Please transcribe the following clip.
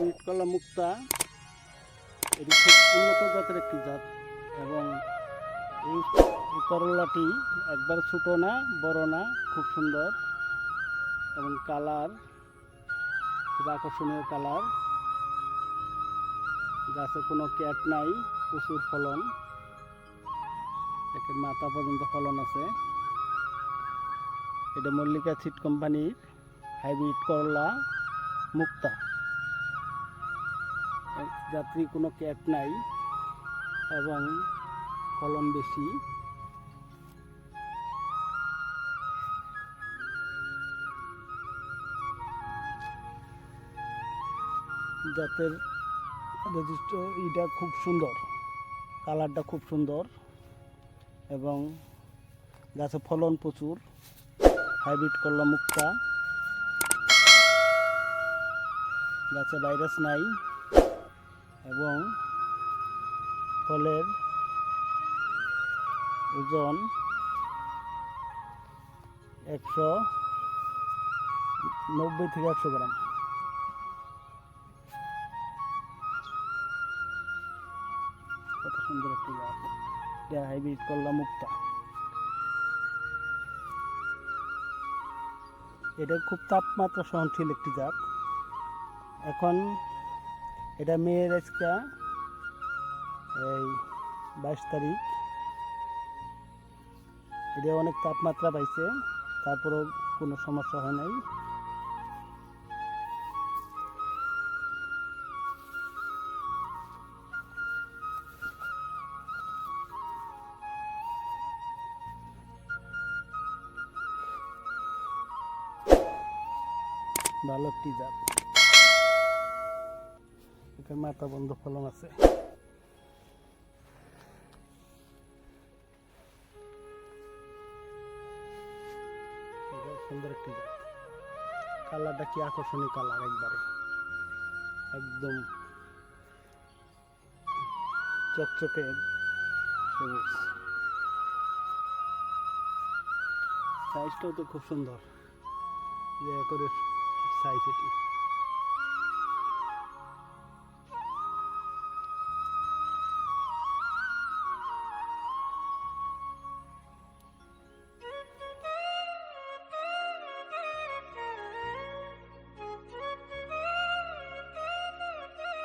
Hybrid কলা মুক্তা এটি খুব উন্নত জাতের একটি জাত এবং এই করলাটি একবার ছোটো না, বড় না, খুব সুন্দর এবং কালার খুব আকর্ষণীয় কালার। গাছে কোনো ক্যাট নাই, প্রচুর ফলন। একের মাথা পর্যন্ত ফলন আছে। এটা মল্লিকা সিড কোম্পানির হাইব্রিড করলা মুক্তা। যাত্রী কোনো ক্যাট নাই এবং ফলন বেশি। জাতের রেজিস্ট এটা খুব সুন্দর, কালারটা খুব সুন্দর এবং গাছে ফলন প্রচুর, হাইব্রিড করলা মুক্তা গাছে ভাইরাস নাই। ফলের ওজন একশো নব্বই থেকে একশো গ্রাম। কত সুন্দর একটি গাছ। এটা হাইব্রিড করলা মুক্তা। এটা খুব তাপমাত্রা সহনশীল একটি জাত। এখন এটা মেয়ের আজকা বাইশ তারিখ। এটা অনেক তাপমাত্রা পাইছে, তারপরেও কোনো সমস্যা হয় নাই। ভালো একটি জাত এটার মাথা বন্ধ ফলন আছে। সুন্দর একটি কালারটা কি আকর্ষণীয় কালার একবারে। একদম চকচকে সবুজ। সাইজটাও তো খুব সুন্দর। যে করে সাইজ এটি।